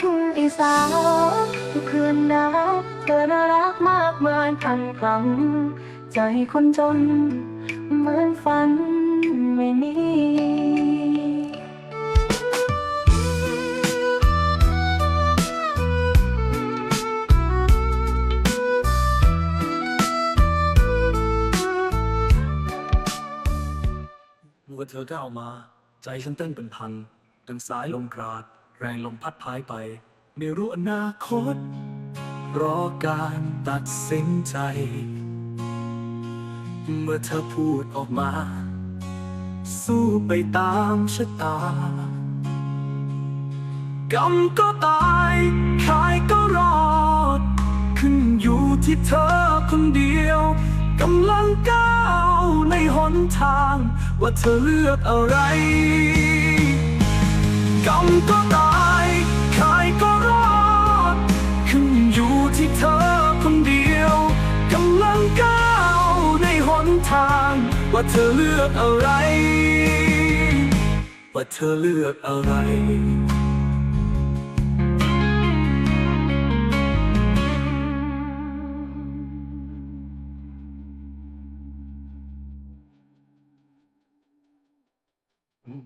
ทุ่งอีสานเพื่อนนับเธอน่ารักมากมายพันครั้ง ใจคนจน เหมือนฝันไม่มีเมื่อเธอก้าวมา ใจฉันเต้นเป็นพันดังสายลมกราด แรงลมพัดพายไป ไม่รู้อนาคต รอการตัดสินใจ เมื่อเธอพูดออกมา สู้ไปตามชะตากรรมก็ตายขายก็รอด ขึ้นอยู่ที่เธอคนเดียวกำลังก้าวในหนทาง ว่าเธอเลือกอะไรกรรมก็ตาย ทาง ว่าเธอเลือกอะไร ว่าเธอเลือกอะไรอืม